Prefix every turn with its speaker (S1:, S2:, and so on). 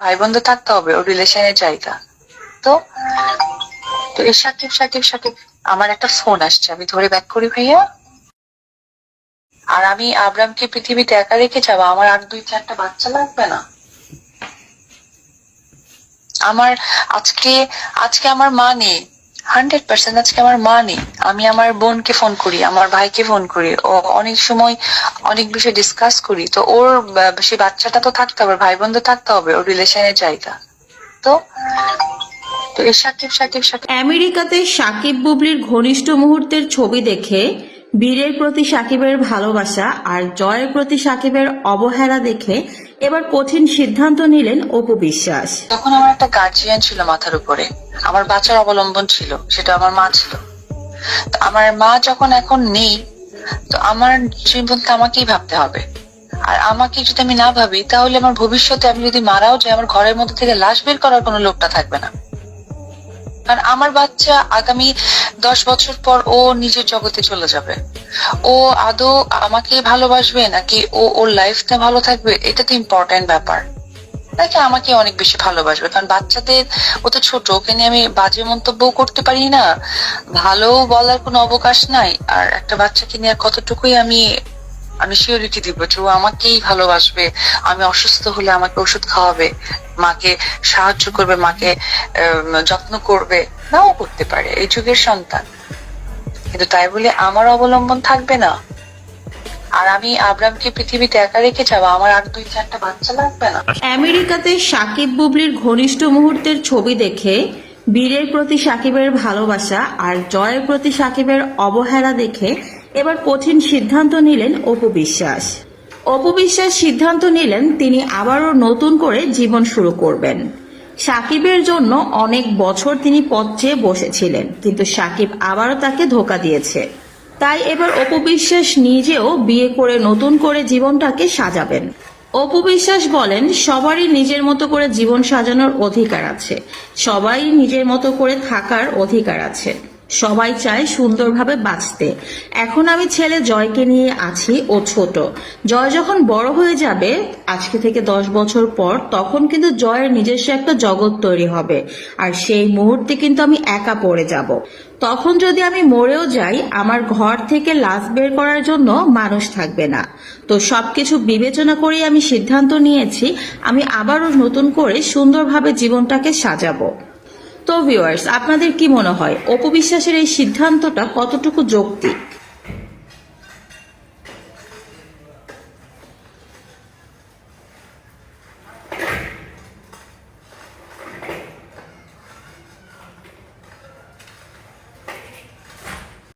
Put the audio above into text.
S1: ভাই বন্ধু থাকতে হবে ও রিলেশনের জায়গা। তো তো এই সাকিব সাকিব সাকিব আমার একটা ফোন আসছে, আমি ধরে ব্যাক করি ভাইয়া। আর আমি আব্রামকে পৃথিবীতে একা রেখে যাব, আমার আর দুই চারটা বাচ্চা লাগবে না। আমার আজকে আজকে আমার মা নেই। হান্ড্রেড পার্সেন্ট আজকে আমার মা নেই। আমি আমার বোনকে ফোন করি, আমার ভাইকে ফোন করি। ও অনেক সময় অনেক বিষয় ডিসকাস করি। তো ওর সে বাচ্চাটা তো থাকতে হবে ভাই বোন তো থাকতে হবে, ওর রিলেশনের জায়গা। তো তো সাকিব সাকিব সাকিব।
S2: আমেরিকাতে সাকিব বুবলির ঘনিষ্ঠ মুহূর্তের ছবি দেখে বীরের প্রতি সাকিবের ভালোবাসা আর জয়ের প্রতি সাকিবের অবহেলা দেখে এবার কঠিন সিদ্ধান্ত নিলেন অপু বিশ্বাস।
S1: তখন আমার একটা গার্জিয়ান ছিল মাথার উপরে। আমার বাচ্চার অবলম্বন ছিল, সেটা আমার মা ছিল। আমার মা যখন এখন নেই, তো আমার জীবনকে আমাকেই ভাবতে হবে। আর আমাকে যদি আমি না ভাবি, তাহলে আমার ভবিষ্যতে আমি যদি মারাও যাই, আমার ঘরের মধ্যে থেকে লাশ বের করার কোনো লোকটা থাকবে না। কারণ আমার বাচ্চা আগামী দশ বছর পর ও নিজের জগতে চলে যাবে। ও আদৌ আমাকে ভালোবাসবে নাকি ও ওর লাইফটা ভালো থাকবে, এটা তো ইম্পর্টেন্ট ব্যাপার। নাকি আমাকে অনেক বেশি ভালোবাসবে, কারণ বাচ্চাদের, ও তো ছোট, ওকে নিয়ে আমি বাজে মন্তব্য করতে পারি না। ভালো বলার কোনো অবকাশ নাই, আর একটা বাচ্চাকে নিয়ে আর কতটুকুই আমি আমি সিওরিটি দিব যে ও আমাকেই ভালোবাসবে, আমি অসুস্থ হলে আমাকে ওষুধ খাওয়াবে মাকে সাহায্য করবে, মাকে যত্ন করবে, নাও করতে পারে, এই যুগের সন্তান। কিন্তু তাই বলে আমার অবলম্বন থাকবে না। আর আমি আব্রামকে পৃথিবীতে একা রেখে যাব, আমার আর দুই চারটা বাচ্চা লাগবে না।
S2: আমেরিকাতে সাকিব বুবলির ঘনিষ্ঠ মুহূর্তের ছবি দেখে, বীরের প্রতি সাকিবের ভালোবাসা আর জয়ের প্রতি সাকিবের অবহেলা দেখে এবার কঠিন সিদ্ধান্ত নিলেন অপু বিশ্বাস। অপু বিশ্বাস সিদ্ধান্ত নিলেন তিনি আবারও নতুন করে জীবন শুরু করবেন। সাকিবের জন্য অনেক বছর তিনি পথ চেয়ে বসেছিলেন, কিন্তু সাকিব আবারও তাকে ধোকা দিয়েছে। তাই এবার অপবিশ্বাস নিজেও বিয়ে করে নতুন করে জীবনটাকে সাজাবেন। অপবিশ্বাস বলেন, সবারই নিজের মতো করে জীবন সাজানোর অধিকার আছে, সবাই নিজের মতো করে থাকার অধিকার আছে। সবাই চায় সুন্দরভাবে বাঁচতে। এখন আমি ছেলে জয়কে নিয়ে আছি ও ছোট। জয় যখন বড় হয়ে যাবে, আজকে থেকে দশ বছর পর, তখন কিন্তু জয়ের নিজস্ব একটা জগৎ তৈরি হবে। আর সেই মুহূর্তে কিন্তু আমি একা পড়ে যাব। তখন যদি আমি মরেও যাই, আমার ঘর থেকে লাশ বের করার জন্য মানুষ থাকবে না। তো সবকিছু বিবেচনা করে আমি সিদ্ধান্ত নিয়েছি, আমি আবারও নতুন করে সুন্দরভাবে জীবনটাকে সাজাবো। তো ভিউয়ার্স আপনাদের কি মনে হয়? অপবিশ্বাসের এই সিদ্ধান্তটা কতটুকু যৌক্তিক?